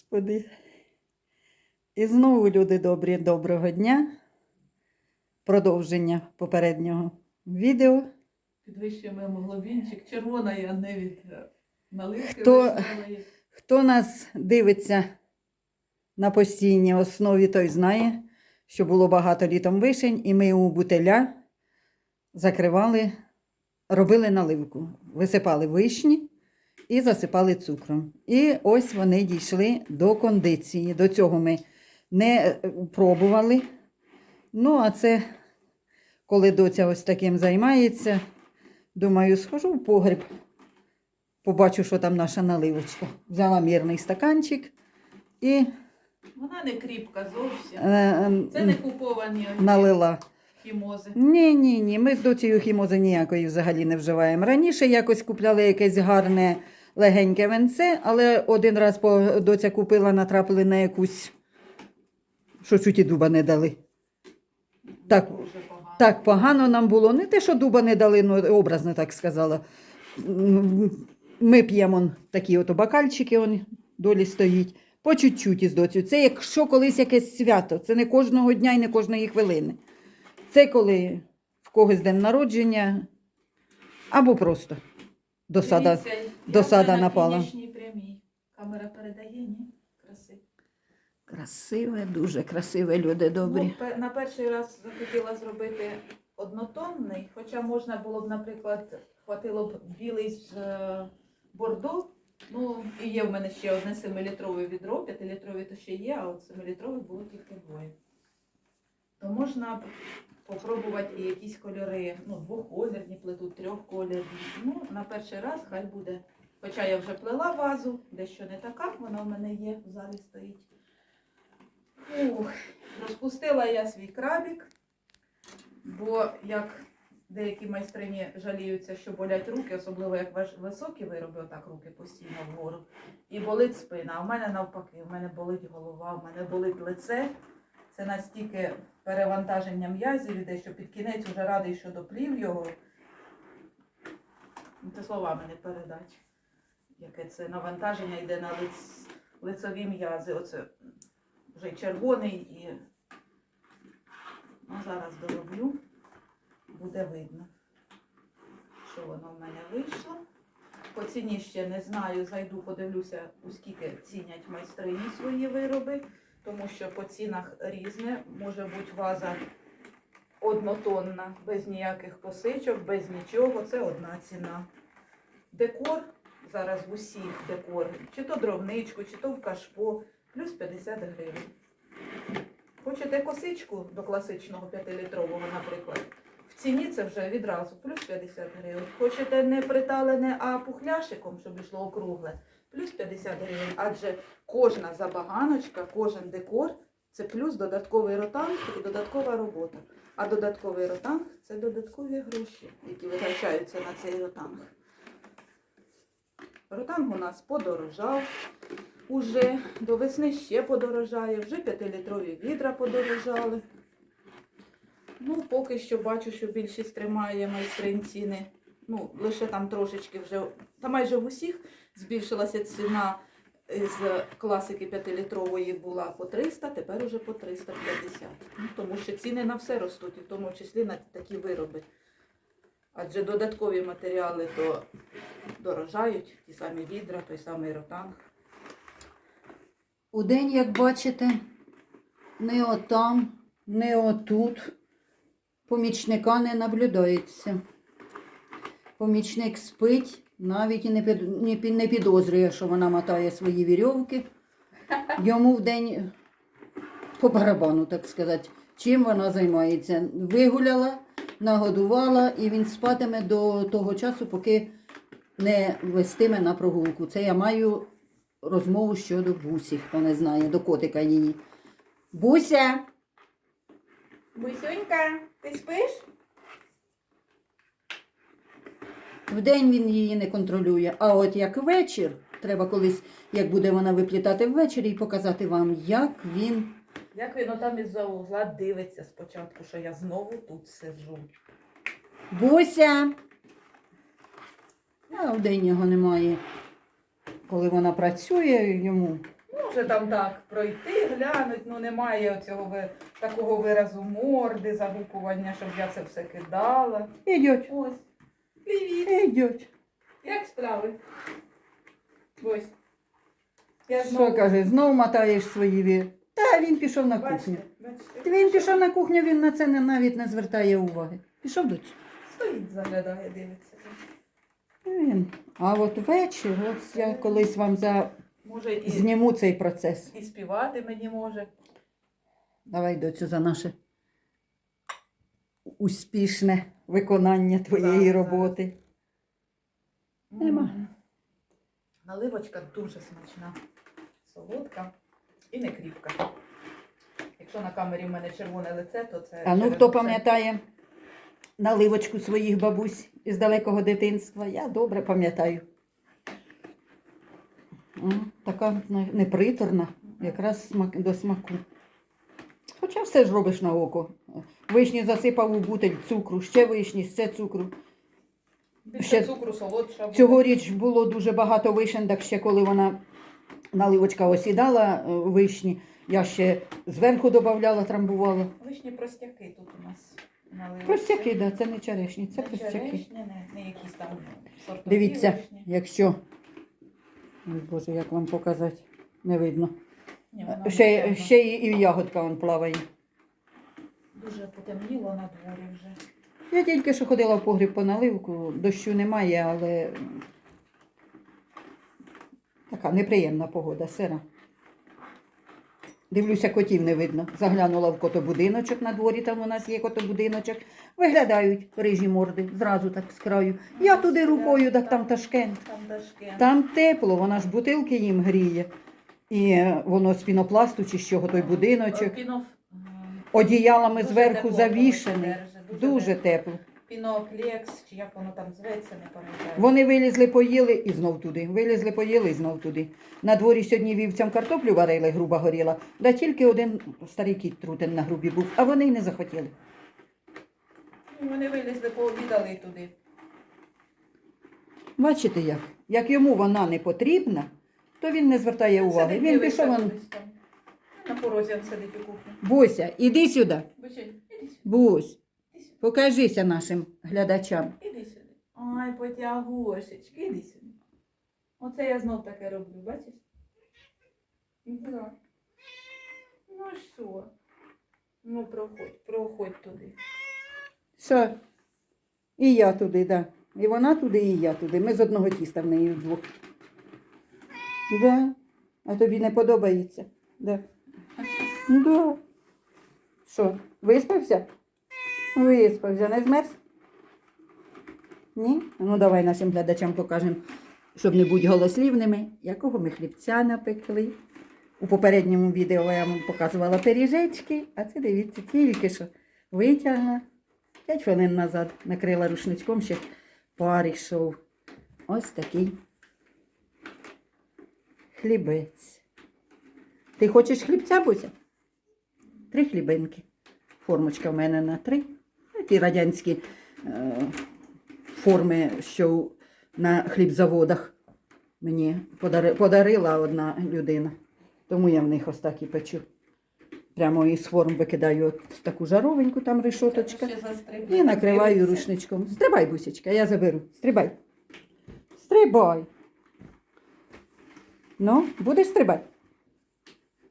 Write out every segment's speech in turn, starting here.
Господи. І знову, люди добрі, доброго дня. Продовження попереднього відео. Підвищуємо гемоглобінчик, червоної, а не від е, наливки Хто- Хто нас дивиться на постійній основі, той знає, що було багато літом вишень, і ми у бутиля закривали, робили наливку. Висипали вишні і засипали цукром. І ось вони дійшли до кондиції. До цього ми не е, пробували. Ну, а це, коли доця ось таким займається, думаю, схожу в погріб. Побачу, що там наша наливочка. Взяла мірний стаканчик і Вона не кріпка зовсім. е, Це не куповані налила. хімози. Ні, ні, ні. Ми з доцією хімози ніякої взагалі не вживаємо. Раніше якось купляли якесь гарне легеньке венце, але один раз доця купила, натрапили на якусь, що чуть і дуба не дали. Так, погано. Так погано нам було. Не те, що дуба не дали, ну образно так сказала. Ми п'ємо такі ото бакальчики, он долі стоїть. По чуть-чуть із доцю. Це якщо колись якесь свято, це не кожного дня і не кожної хвилини. Це коли в когось день народження, або просто досада. Дивіться, я досада вже напала. На фінішній прямій. Камера передає, ні? Красиво. Красиве, дуже красиве, люди добрі. Ну, пе- на перший раз захотіла зробити однотонний, хоча можна було б, наприклад, хватило б білий з е, бордо. Ну, і є в мене ще одне 7-літрове відро, 5-літрові то ще є, а от 7-літрове було тільки двоє. То можна попробувати якісь кольори, ну, двохколірні плетуть, трьохколірні. Ну, на перший раз хай буде. Хоча я вже плела вазу, дещо не така, вона в мене є, в залі стоїть. Ух, розпустила я свій крабік, бо як деякі майстрині жаліються, що болять руки, особливо як високі вироби, отак руки постійно вгору, і болить спина. В мене навпаки, в мене болить голова, в мене болить лице. Це настільки перевантаження м'язів іде, що під кінець вже радий, що доплів його. Ну, Це словами не передать. Яке це навантаження йде на лиц... лицеві м'язи. Оце вже червоний і ну, зараз дороблю, буде видно, що воно в мене вийшло. По ціні ще не знаю, зайду, подивлюся, у скільки цінять майстрині свої вироби, тому що по цінах різне. Може бути ваза однотонна, без ніяких косичок, без нічого. Це одна ціна. Декор зараз в усіх декор, чи то дровничку, чи то в кашпо, плюс 50 гривень. Хочете косичку до класичного 5-літрового, наприклад. В ціні це вже відразу плюс 50 гривень. Хочете не приталене, а пухляшиком, щоб йшло округле, плюс 50 гривень. Адже кожна забаганочка, кожен декор це плюс додатковий ротанг і додаткова робота. А додатковий ротанг це додаткові гроші, які витрачаються на цей ротанг. Ротанг у нас подорожав. Уже до весни ще подорожає, вже 5-літрові відра подорожали. Ну, поки що бачу, що більшість тримає майстрин ціни. Ну, лише там трошечки вже, та майже в усіх збільшилася ціна з класики 5-літрової була по 300, тепер уже по 350. Ну, тому що ціни на все ростуть, і в тому числі на такі вироби. Адже додаткові матеріали то дорожають, ті самі відра, той самий ротанг. У день, як бачите, не отам, не отут. Помічника не наблюдається. Помічник спить, навіть і не, під, не, під- не підозрює, що вона мотає свої вірьовки. Йому в день по барабану, так сказати, чим вона займається. Вигуляла, нагодувала, і він спатиме до того часу, поки не вестиме на прогулку. Це я маю розмову щодо Бусі, хто не знає, до котика її. Буся! Бусюнька, ти спиш? Вдень він її не контролює. А от як вечір, треба колись, як буде вона виплітати ввечері, і показати вам, як він. Як він отам із-за угла дивиться спочатку, що я знову тут сиджу. Буся! А вдень його немає. Коли вона працює, йому Може там так пройти, глянуть, ну немає оцього такого виразу морди, загукування, щоб я це все кидала. Ідіть, Ось. Привіт. ідіть. Як справи? Ось. Я Що знову, каже, знов мотаєш свої ві. Та він пішов на кухню. бачите, бачите. Він пішов на кухню, він на це не- навіть не звертає уваги. Пішов до цього. Стоїть, заглядає, дивиться. Він. А от ввечері, от я колись вам за... Може і, зніму цей процес. і співати мені може. Давай доцю за наше успішне виконання твоєї Зараз, роботи. Нема. Наливочка дуже смачна, солодка і не кріпка. Якщо на камері в мене червоне лице, то це. А ну через хто пам'ятає наливочку своїх бабусь із далекого дитинства? Я добре пам'ятаю. М, Така не- неприторна, якраз смак, до смаку. Хоча все ж робиш на око. Вишні засипав у бутель цукру, ще вишні, ще цукру. Більше ще цукру солодша. Цьогоріч було дуже багато вишень, так ще коли вона наливочка осідала е, вишні, я ще зверху додавала, трамбувала. Вишні простяки тут у нас наливочці. Простяки, да, це не черешні, це Не простяки. черешні, не, не якісь там сортові Дивіться, вишні. якщо. Ой, Боже, як вам показати? Не видно. Ні, воно Ще, ще і, і ягодка он плаває. Дуже потемніло на дворі вже. Я тільки що ходила в погріб по наливку, дощу немає, але така неприємна погода, сира. Дивлюся, котів не видно. Заглянула в котобудиночок на дворі, там у нас є котобудиночок. Виглядають рижі морди, зразу так з краю. Я туди рукою, так там Ташкент. Там дашки. Там тепло, вона ж бутилки їм гріє. І воно з пінопласту чи з чого той будиночок. Піноф... Одіялами Дуже зверху тепло воно завішений. Дуже держить. тепло. Піноплекс, чи як воно там зветься, не пам'ятаю. Вони вилізли, поїли і знов туди. Вилізли, поїли і знов туди. На дворі сьогодні вівцям картоплю варили, груба горіла. Да тільки один старий кіт трутен на грубі був, а вони й не захотіли. Вони вилізли, пообідали туди. Бачите як? Як йому вона не потрібна, то він не звертає уваги. Він пішов. он. На порозі він сидить у кухні. Буся, іди сюди. Іди сюди, Бусь, іди сюди, покажися нашим глядачам. іди сюди. Ай, потягушечки, іди сюди. Оце я знов таке роблю, бачиш? Да. Ну що? Ну проходь, проходь туди. Що? І я туди, так. Да. І вона туди, і я туди. Ми з одного тіста в неї вдвох. Да. А тобі не подобається? Да. Да. Що, виспався? Виспався, не змерз? Ні? Ну давай нашим глядачам покажемо, щоб не бути голослівними, якого ми хлібця напекли. У попередньому відео я вам показувала пиріжечки, а це дивіться, тільки що витягла. П'ять хвилин назад накрила рушничком, ще пар йшов. Ось такий хлібець. Ти хочеш хлібця, Буся? Три хлібинки. Формочка в мене на три. Ті радянські е, форми, що на хлібзаводах мені подари- подарила одна людина. Тому я в них ось так і печу. Прямо із форм викидаю от таку жаровеньку, там решоточка. І накриваю рушничком. Стрибай, бусечка, я заберу. Стрибай. Стрибай. Ну, будеш стрибати?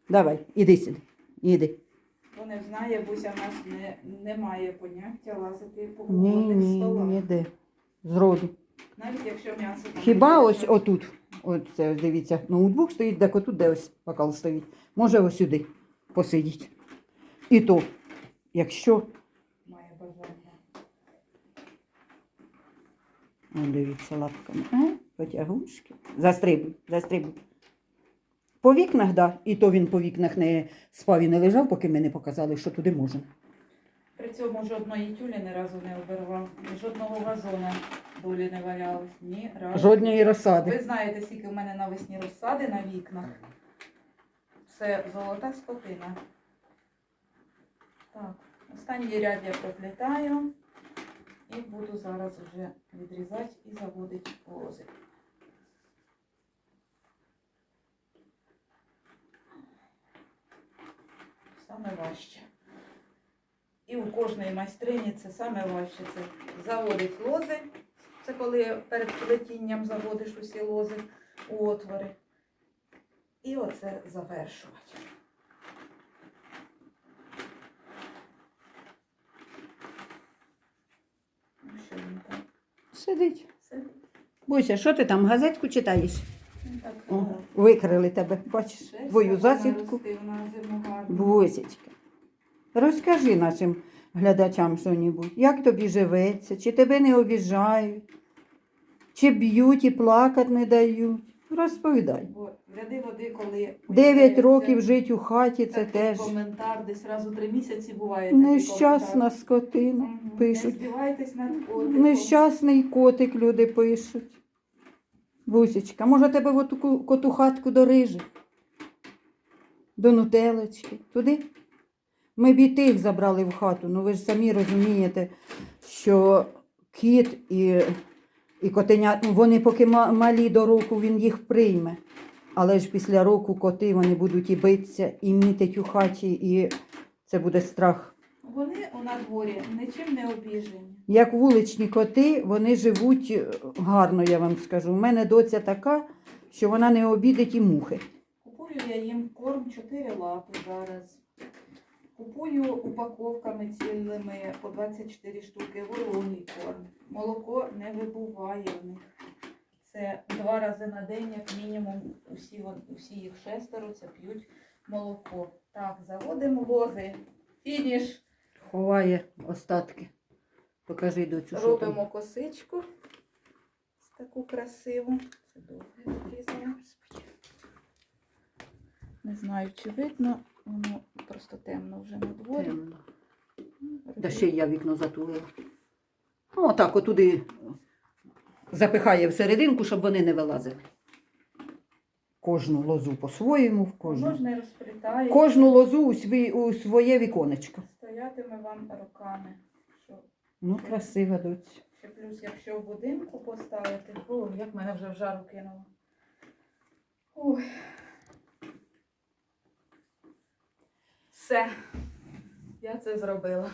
Давай, іди сюди. Іди. Бо не знає, Буся в нас не, не має поняття лазити по Ні, кухонних ні, столах. ніде. Зроду. Навіть якщо м'ясо там Хіба не ось отут. Ось це ось дивіться. Ноутбук стоїть, так отут, де ось бокал стоїть. Може ось сюди посидіть. І то, якщо. має бажання. О, дивіться лапками. А? Потягушки. Застрибуй, застрибуй. По вікнах, да. І то він по вікнах не спав і не лежав, поки ми не показали, що туди можна. При цьому жодної тюлі ні разу не обірвав, жодного вазона долі не валялось. Ні разу. Жодної Ви знаєте, скільки в мене навесні розсади на вікнах. Це золота скотина. Так, останній ряд я проплітаю і буду зараз вже відрізати і заводити полозик. Саме важче. І у кожної майстрині це саме важче. Це заводить лози. Це коли перед плетінням заводиш усі лози у отвори. І оце завершувати. Ну, що він там? Сидить. Сидить. Буся, що ти там, газетку читаєш? О, е, викрили тебе, бачиш, твою засідку. Бусечка. Розкажи нашим глядачам що-небудь, як тобі живеться, чи тебе не обіжають, чи б'ють і плакати не дають. Розповідай. Бо ряди води, коли Дев'ять років жити у хаті, це такий теж коментар, десь разу три місяці буває. такий нещасна коментар. скотина. Мгм. Не Пишуть. здівайтесь над котиком. Нещасний котик люди пишуть. Бусечка, може тебе в оту хатку до рижих? До нутелечки? Туди? Ми б і тих забрали в хату. Ну ви ж самі розумієте, що кіт і, і котенят, ну, вони поки малі до року, він їх прийме. Але ж після року коти вони будуть і битися, і мітить у хаті, і це буде страх. Вони у надворі нічим не обіжені. Як вуличні коти, вони живуть е, гарно, я вам скажу. У мене доця така, що вона не обідить і мухи. Купую я їм корм 4 лапи зараз. Купую упаковками цілими по 24 штуки вологий корм. Молоко не вибуває в них. Це два рази на день, як мінімум, усі, усі їх шестеро це п'ють молоко. Так, заводимо лози. Фініш. Ховає остатки. Покажи доцю. що там. Робимо косичку. Таку красиву. Це довге відрізала. Не знаю, чи видно, воно просто темно вже на дворі. Темно. Да ще я вікно затулила. Ну, отак отуди запихає всерединку, щоб вони не вилазили. Кожну лозу по-своєму, в кожну. не розплітає. Кожну лозу у, свій, у своє віконечко. Стоятиме вам роками. Що Ну, красива доця. ще плюс, якщо в будинку поставити, о, як мене вже в жару кинуло. Ой. Все. Я це зробила.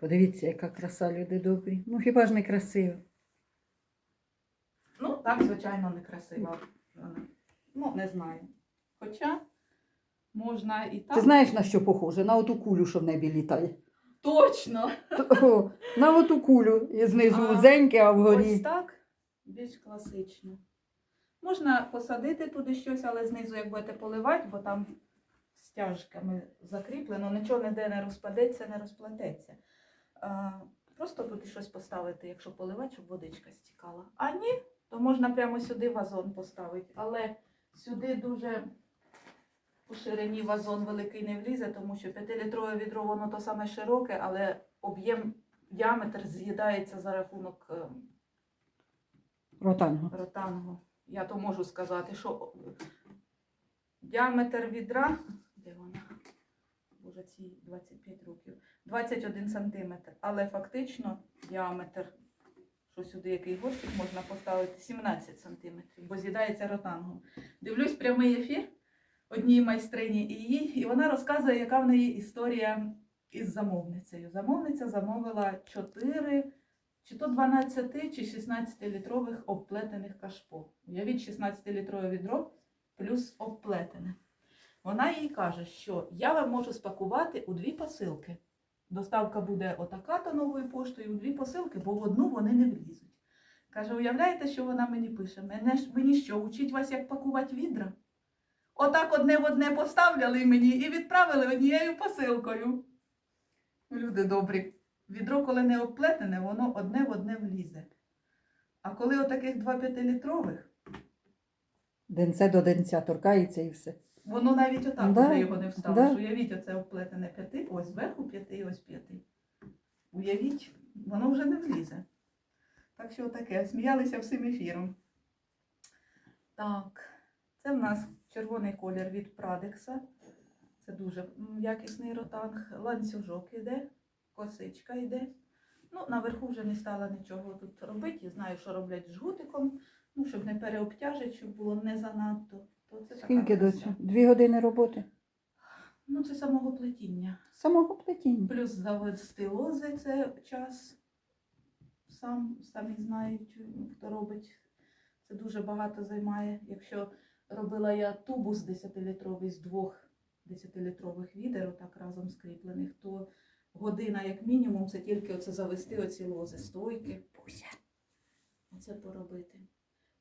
Подивіться, яка краса, люди добрі. Ну хіба ж не красиво? Ну, так, звичайно, некрасива. Вона. Ну, не знаю. Хоча можна і так. Ти знаєш, на що похоже? На оту кулю, що в небі літає. Точно! О, на оту кулю. І знизу А, вузеньке, а Ось вгорі. так, більш класично. Можна посадити туди щось, але знизу, як будете поливати, бо там стяжками закріплено, нічого ніде не розпадеться, не розплететься. А, просто туди щось поставити, якщо поливати, щоб водичка стікала. А ні, то можна прямо сюди вазон поставити. Але сюди дуже по ширині вазон великий не влізе, тому що 5-літрове відро воно то саме широке, але об'єм, діаметр з'їдається за рахунок е, Ротанго. ротанго. Я то можу сказати, що діаметр відра, де вона? Боже, ці 25 років, 21 сантиметр. Але фактично діаметр, що сюди який горщик можна поставити, 17 сантиметрів, бо з'їдається ротангом. Дивлюсь прямий ефір одній майстрині і її, і вона розказує, яка в неї історія із замовницею. Замовниця замовила 4 чи то 12 чи 16 літрових обплетених кашпо. Уявіть 16 літрове відро плюс обплетене. Вона їй каже, що я вам можу спакувати у дві посилки. Доставка буде отака то новою поштою дві посилки, бо в одну вони не влізуть. Каже, уявляєте, що вона мені пише? Мене ж мені що, учить вас, як пакувати відра? Отак одне в одне поставляли мені і відправили однією посилкою. Люди добрі. Відро, коли не обплетене, воно одне в одне влізе. А коли отаких два п'ятилітрових, Денце до денця торкається і все. Воно навіть отак Да, вже його не вставиш. да. Уявіть, оце обплетене п'яти, ось зверху п'яти, ось п'яти. Уявіть, воно вже не влізе. Так що таке, сміялися всім ефіром. Так, це в нас червоний колір від Прадекса. Це дуже якісний ротанг. Ланцюжок іде, косичка йде. Ну, наверху вже не стала нічого тут робити. Знаю, що роблять жгутиком, ну, щоб не переобтяжити, щоб було не занадто. То це така Скільки краса. доцю? Дві години роботи? Ну, це самого плетіння. Самого плетіння. Плюс завести лози це час. Сам, самі знають, хто робить. Це дуже багато займає. Якщо робила я тубус 10-літровий з двох 10-літрових відер, отак разом скріплених, то година, як мінімум, це тільки оце завести оці лози, стойки. Оце поробити.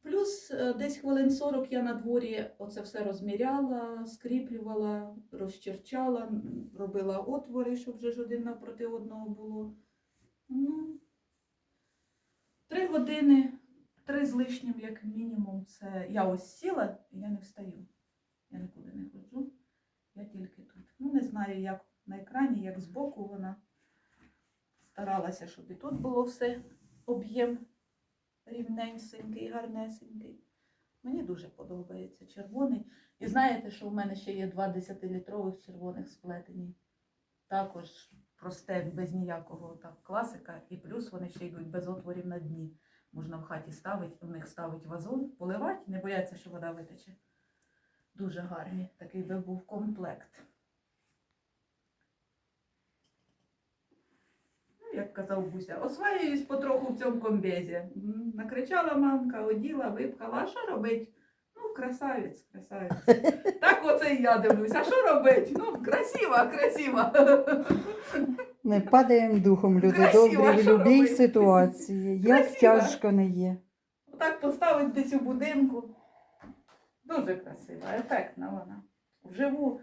Плюс е, десь хвилин 40 я на дворі оце все розміряла, скріплювала, розчерчала, робила отвори, щоб вже ж один напроти одного було. Ну, три години, три з лишнім, як мінімум, це я ось сіла і я не встаю. Я нікуди не ходжу, я тільки тут. Ну, не знаю, як на екрані, як збоку вона старалася, щоб і тут було все об'єм рівненький, гарнесенький. Мені дуже подобається червоний. І знаєте, що в мене ще є два 10-літрових червоних сплетені. Також просте, без ніякого так, класика. І плюс вони ще йдуть без отворів на дні. Можна в хаті ставити, в них ставить вазон, поливати, не бояться, що вода витече. Дуже гарні. Такий би був комплект. Як казав Буся, осваююсь потроху в цьому комбезі. Накричала мамка, оділа, випхала. А що робить? Ну, красавець, красавець. Так оце і я дивлюсь. А що робить? Ну, красиво, красиво. Не падаємо духом, люди Красиво, добрі, в що будь-якій робити? ситуації. Як Красиво. тяжко не є. Отак поставить десь у будинку. Дуже красива, ефектна вона. Вживу.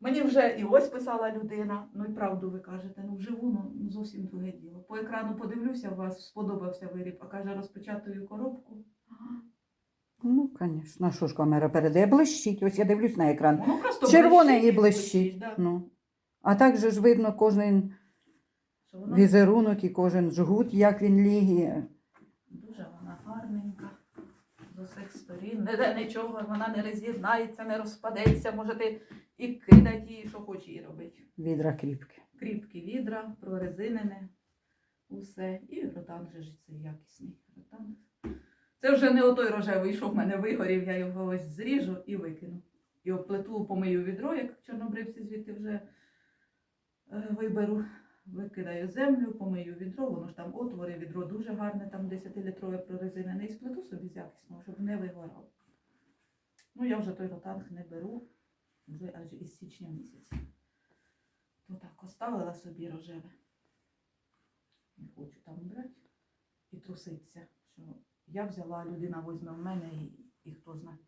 Мені вже і ось писала людина, ну і правду ви кажете, ну вживу ну, ну, зовсім друге діло. По екрану подивлюся, у вас сподобався виріб, а каже, розпечатую коробку. Ну, звісно, а що ж камера передає? Блищить. Ось я дивлюсь на екран. Воно просто Червоне і блищить, блищить. да. Ну. А так же ж видно кожен Що воно візерунок і кожен жгут, як він ліг. Дуже вона гарненька. З усіх сторін. Ніде нічого, вона не роз'єднається, не розпадеться. Можете і кидати її, що хоче її робити. Відра кріпки. кріпкі відра, прорезинене, усе. І ротанг же ж це якісний ротанг. Це вже не отой рожевий, що в мене вигорів, я його ось зріжу і викину. І оплету помию відро, як чорнобривці звідти вже е, виберу. Викидаю землю, помию відро, воно ж там отвори, відро дуже гарне, там 10-літрове прорезинене, і сплету собі з якісного, щоб не вигорав. Ну, я вже той ротанг не беру вже аж із січня місяця. То так оставила собі рожеве. Не хочу там брати і труситися, що я взяла, людина візьме в мене і, і хто знає.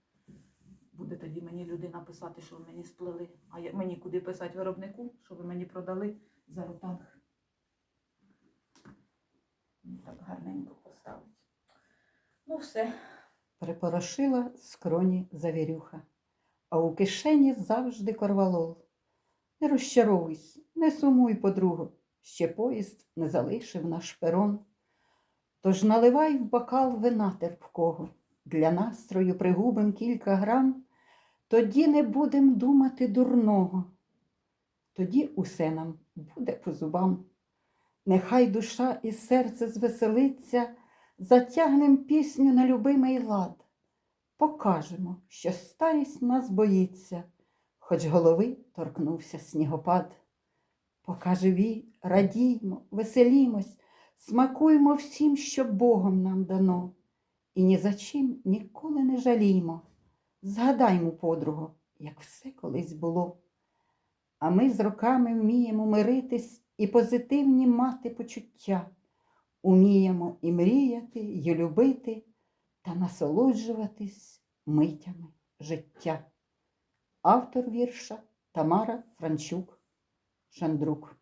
Буде тоді мені людина писати, що ви мені сплели. А я, мені куди писати виробнику, що ви мені продали за ротанг. Так гарненько поставить. Ну все. Припорошила скроні завірюха, а у кишені завжди корвалол. Не розчаровуйся, не сумуй, подруго, ще поїзд не залишив наш перон. Тож наливай в бокал вина терпкого, для настрою пригубим кілька грам, тоді не будем думати дурного, тоді усе нам буде по зубам. Нехай душа і серце звеселиться, затягнем пісню на любимий лад. Покажемо, що старість нас боїться, хоч голови торкнувся снігопад. Поки живі, радіймо, веселімось, смакуємо всім, що Богом нам дано, і ні за чим ніколи не жаліймо. Згадаймо, подруго, як все колись було. А ми з роками вміємо миритись і позитивні мати почуття. Уміємо і мріяти, і любити та насолоджуватись митями життя. Автор вірша Тамара Франчук Шандрук.